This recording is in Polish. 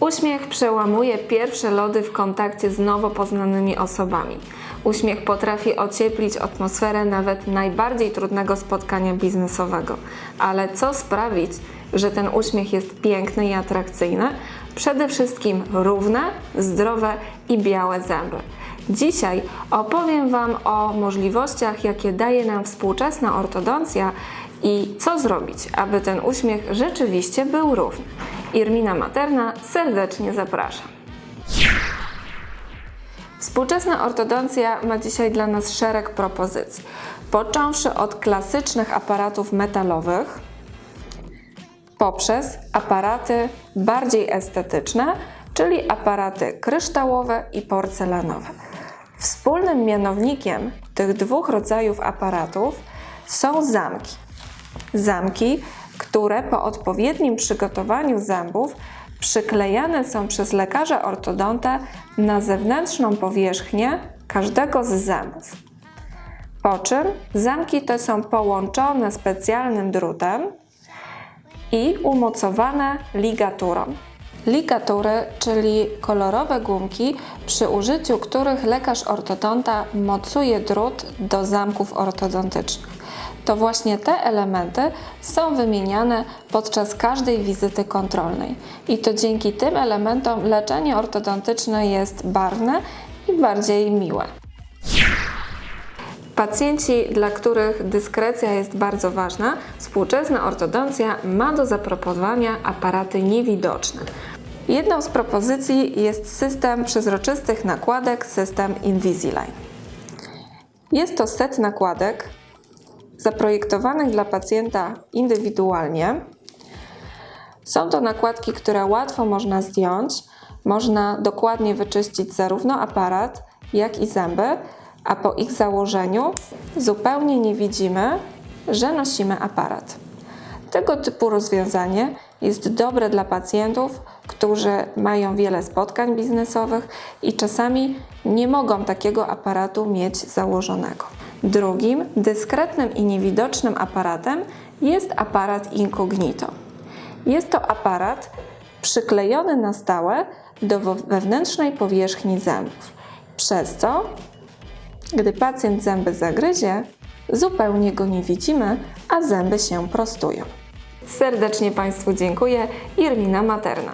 Uśmiech przełamuje pierwsze lody w kontakcie z nowo poznanymi osobami. Uśmiech potrafi ocieplić atmosferę nawet najbardziej trudnego spotkania biznesowego. Ale co sprawić, że ten uśmiech jest piękny i atrakcyjny? Przede wszystkim równe, zdrowe i białe zęby. Dzisiaj opowiem Wam o możliwościach, jakie daje nam współczesna ortodoncja i co zrobić, aby ten uśmiech rzeczywiście był równy. Irmina Materna serdecznie zapraszam. Współczesna ortodoncja ma dzisiaj dla nas szereg propozycji. Począwszy od klasycznych aparatów metalowych, poprzez aparaty bardziej estetyczne, czyli aparaty kryształowe i porcelanowe. Wspólnym mianownikiem tych dwóch rodzajów aparatów są zamki. Zamki, które po odpowiednim przygotowaniu zębów przyklejane są przez lekarza ortodonta na zewnętrzną powierzchnię każdego z zębów. Po czym zamki te są połączone specjalnym drutem i umocowane ligaturą. Ligatury, czyli kolorowe gumki, przy użyciu których lekarz ortodonta mocuje drut do zamków ortodontycznych. To właśnie te elementy są wymieniane podczas każdej wizyty kontrolnej. I to dzięki tym elementom leczenie ortodontyczne jest barwne i bardziej miłe. Pacjenci, dla których dyskrecja jest bardzo ważna, współczesna ortodoncja ma do zaproponowania aparaty niewidoczne. Jedną z propozycji jest system przezroczystych nakładek, system Invisalign. Jest to set nakładek zaprojektowanych dla pacjenta indywidualnie. Są to nakładki, które łatwo można zdjąć, można dokładnie wyczyścić zarówno aparat, jak i zęby, a po ich założeniu zupełnie nie widzimy, że nosimy aparat. Tego typu rozwiązanie jest dobre dla pacjentów, którzy mają wiele spotkań biznesowych i czasami nie mogą takiego aparatu mieć założonego. Drugim, dyskretnym i niewidocznym aparatem jest aparat incognito. Jest to aparat przyklejony na stałe do wewnętrznej powierzchni zębów, przez co gdy pacjent zęby zagryzie, zupełnie go nie widzimy, a zęby się prostują. Serdecznie Państwu dziękuję. Irmina Materna.